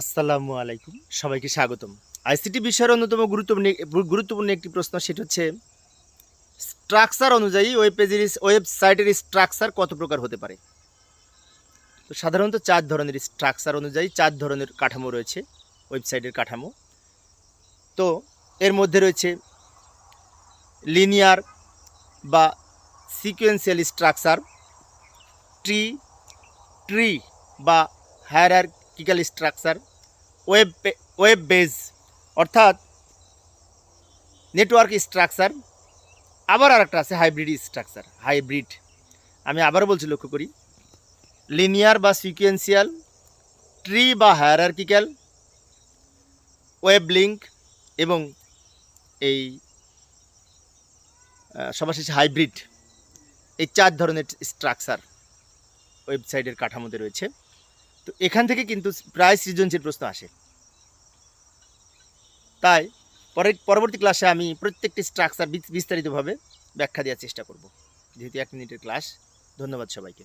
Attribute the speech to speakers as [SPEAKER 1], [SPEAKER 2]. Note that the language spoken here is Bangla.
[SPEAKER 1] আসসালামু আলাইকুম। সবাইকে স্বাগতম। আইসিটি বিষয়ের অন্যতম গুরুত্বপূর্ণ গুরুত্বপূর্ণ একটি প্রশ্ন, সেটা হচ্ছে স্ট্রাকচার অনুযায়ী ওয়েব পেজের ওয়েবসাইটের স্ট্রাকচার কত প্রকার হতে পারে? তো সাধারণত চার ধরনের স্ট্রাকচার অনুযায়ী চার ধরনের কাঠামো রয়েছে ওয়েবসাইটের কাঠামো। তো এর মধ্যে রয়েছে লিনিয়ার বা সিকোয়েন্সিয়াল স্ট্রাকচার ট্রি ট্রি বা hierarchical structure web web base অর্থাৎ নেটওয়ার্ক স্ট্রাকচার আবার আর একটা আছে হাইব্রিড স্ট্রাকচার হাইব্রিড আমি আবারও বলছি, লক্ষ্য করি। লিনিয়ার বা সিকুয়েন্সিয়াল ট্রি বা হায়ারার্কিক্যাল ওয়েব লিঙ্ক এবং এই সবার শেষে হাইব্রিড এই চার ধরনের স্ট্রাকচার ওয়েবসাইটের কাঠামোতে রয়েছে। তো এখান থেকে কিন্তু প্রায় সৃজনশীল প্রশ্ন আসে। তাই পরে পরবর্তী ক্লাসে আমি প্রত্যেকটি স্ট্রাকচার বিস্তারিতভাবে ব্যাখ্যা দেওয়ার চেষ্টা করব। যেহেতু এক মিনিটের ক্লাস ধন্যবাদ সবাইকে।